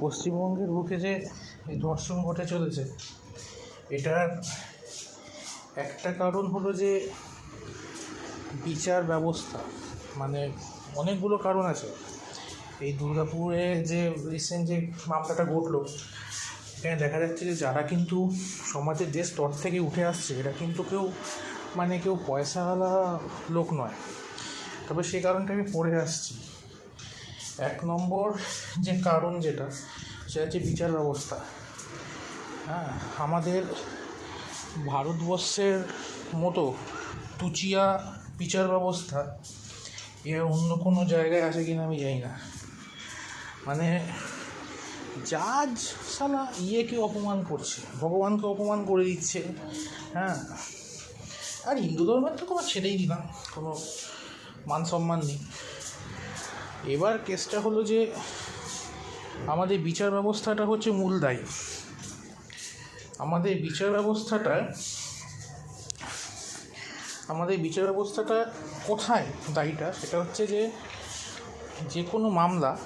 পশ্চিমবঙ্গের বুকে যে এই ধর্ষণ ঘটে চলেছে, এটার একটা কারণ হলো যে বিচার ব্যবস্থা মানে অনেকগুলো কারণ আছে। এই দুর্গাপুরে যে রিসেন্ট যে মামলাটা ঘটলো, এখানে দেখা যাচ্ছে যে যারা কিন্তু সমাজের যে স্তর থেকে উঠে আসছে, এরা কিন্তু কেউ মানে কেউ পয়সাওয়ালা লোক নয়। তবে সেই কারণটা আমি পড়ে আসছি। এক নম্বর যে কারণ যেটা, সেটা হচ্ছে বিচার ব্যবস্থা। হ্যাঁ আমাদের ভারতবর্ষের মতো টুচিয়া বিচার ব্যবস্থা এ অন্য কোনো জায়গায় আছে কিনা আমি জানি না। মানে জাজ সালা ইয়েকে অপমান করছে, ভগবানকে অপমান করে দিচ্ছে হ্যাঁ। আর হিন্দু ধর্মের তো কোনো ছেড়েই দিলাম, কোনো মান সম্মান নেই। এবার কেসটা হলো যে আমাদের বিচার ব্যবস্থাটা হচ্ছে মূল দায়ী। আমাদের বিচার ব্যবস্থাটা, আমাদের বিচার ব্যবস্থাটা কোথায় দায়ীটা? সেটা হচ্ছে যে যে কোনো মামলা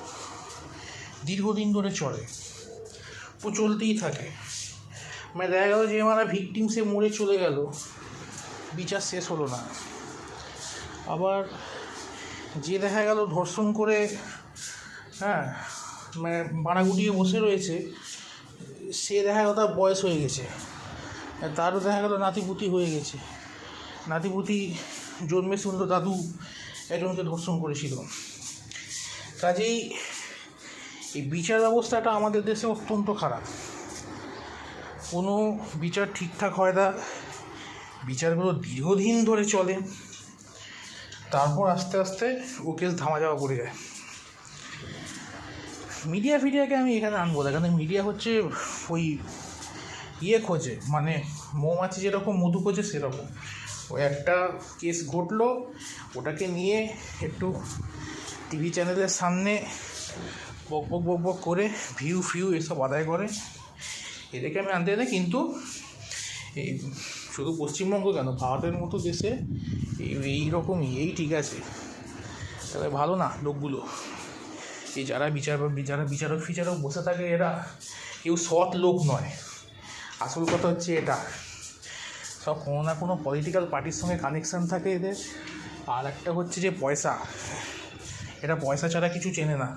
দীর্ঘদিন ধরে চলে, ও চলতেই থাকে। মানে দেখা গেল যে আমার ভিকটিম সে মরে চলে গেল, বিচার শেষ হলো না। আবার যে দেখা গেল ধর্ষণ করে হ্যাঁ মানে বাড়া গুটিয়ে বসে রয়েছে, সে দেখা গেল তার বয়স হয়ে গেছে। তারও দেখা গেল নাতিপুতি হয়ে গেছে। নাতিপুতি জন্মে শুনলো দাদু একজনকে ধর্ষণ করেছিল। কাজেই এই বিচার ব্যবস্থাটা আমাদের দেশে অত্যন্ত খারাপ। কোনো বিচার ঠিকঠাক হয় না। বিচারগুলো দীর্ঘদিন ধরে চলে। তারপর আস্তে আস্তে ও কেস ধামা যাওয়া পড়ে যায়। মিডিয়া ফিডিয়াকে আমি এখানে আনব। না কারণ মিডিয়া হচ্ছে ওই ইয়ে খোঁজে মানে মৌমাছি যেরকম, মধু খোঁজে সেরকম। ওই একটা কেস ঘটলো, ওটাকে নিয়ে একটু টিভি চ্যানেলের সামনে বক বক বক বক করে, ভিউ ফিউ এসব আদায় করে। এদেরকে আমি আনতে না কিন্তু এই শুধু পশ্চিমবঙ্গ কেন? ভারতের মতো দেশে এইরকমই, এই ঠিক আছে। তাহলে ভালো না লোকগুলো। এই যারা বিচার, যারা বিচারক ফিচারক বসে থাকে, এরা কেউ সৎ লোক নয়। আসল কথা হচ্ছে এটা। সব কোনো না কোনো পলিটিক্যাল পার্টির সঙ্গে কানেকশান থাকে এদের। আর একটা হচ্ছে যে পয়সা। এটা পয়সা ছাড়া কিছু চেনে না।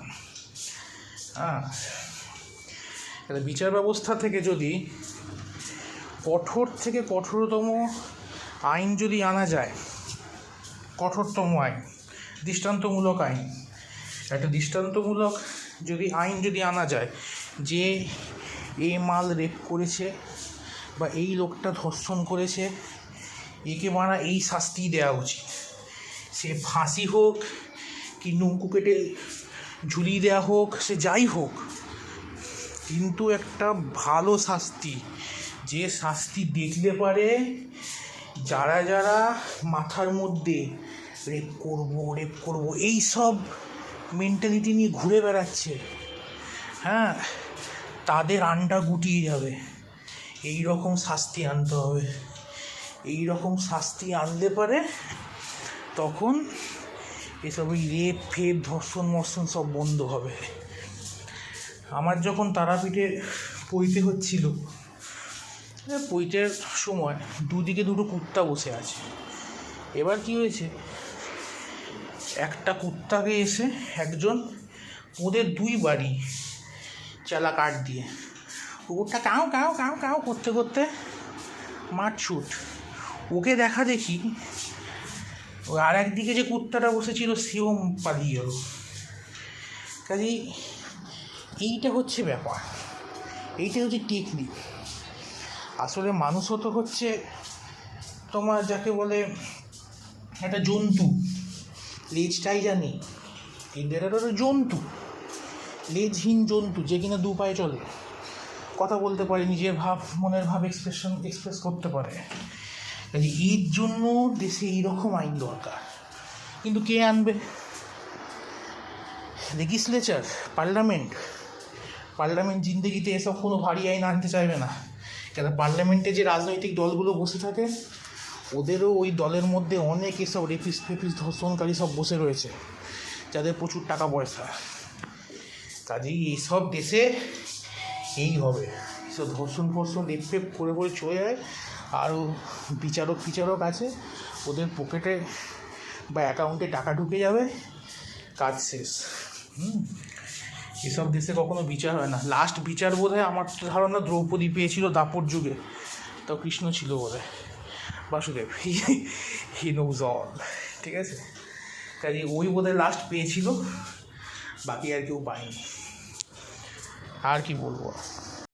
হ্যাঁ। বিচার ব্যবস্থা থেকে যদি কঠোর থেকে কঠোরতম আইন যদি আনা যায় কঠোরতম আইন, দৃষ্টান্তমূলক আইন। একটা দৃষ্টান্তমূলক যদি আইন যদি আনা যায়, যে এ মাল রেপ করেছে বা এই লোকটা ধর্ষণ করেছে, একে মারা এই শাস্তি দেওয়া উচিত। সে ফাঁসি হোক কি নৌকু কেটে ঝুলিয়ে দেওয়া হোক, সে যাই হোক, কিন্তু একটা ভালো শাস্তি, যে শাস্তি দেখলে পারে যারা যারা মাথার মধ্যে রেপ করব রেপ করব, এই সব মেন্টালিটি নিয়ে ঘুরে বেড়াচ্ছে হ্যাঁ তাদের আন্ডা গুটিয়ে যাবে। এই রকম শাস্তি আনতে হবে। এই রকম শাস্তি আনলে পারে তখন এসব ওই রেপ ফেপ ধর্ষণ, মর্ষণ সব বন্ধ হবে। আমার যখন তারাপীঠে পইতে হচ্ছিল পইতের সময় দুদিকে দুটো কুত্তা বসে আছে। এবার কি হয়েছে? একটা কুত্তাকে এসে একজন ওদের দুই বাড়ি চালা কাঠ দিয়ে, কুকুরটা কাউ কাউ কাউ কাউ করতে করতে মাঠ ছুট। ওকে দেখা দেখি আর একদিকে যে কুত্তাটা বসেছিল সেও পালিয়ে গেল কাজেই এইটা হচ্ছে ব্যাপার। এইটা হচ্ছে টেকনিক আসলে মানুষও তো হচ্ছে তোমার যাকে বলে একটা জন্তু। লেজটাই জানি এদের একটা জন্তু। লেজহীন জন্তু, যে কিনা দু পায়ে চলে। কথা বলতে পারে, নিজের ভাব, মনের ভাব এক্সপ্রেশন এক্সপ্রেস করতে পারে। কাজে এর জন্য দেশে এইরকম আইন দরকার। কিন্তু কে আনবে? লেজিসলেচার পার্লামেন্ট পার্লামেন্ট জিন্দগিতে এসব কোনো ভারী আইন আনতে চাইবে না। কেন? পার্লামেন্টে যে রাজনৈতিক দলগুলো বসে থাকে, ওদেরও ওই দলের মধ্যে অনেক এসব রেপিস ফেপিস ধর্ষণকারী সব বসে রয়েছে, যাদের প্রচুর টাকা পয়সা। কাজেই এইসব দেশে এই হবে। সব ধর্ষণ ফর্ষণ, রেপ ফেপ করে করে চলে যায়, আরও বিচারক ফিচারক আছে, ওদের পকেটে বা অ্যাকাউন্টে টাকা ঢুকে যাবে, কাজ শেষ। হুম? এসব দেশে কখনো বিচার হয় না। লাস্ট বিচার বোধ হয় আমার ধারণা দ্রৌপদী পেয়েছিল দাপর যুগে। তো কৃষ্ণ ছিল বোধ হয় বাসুদেব হি নোজ অল ঠিক আছে? কাজে ওই বোধ হয় লাস্ট পেয়েছিল, বাকি আর কেউ পায়নি। আর কি বলব?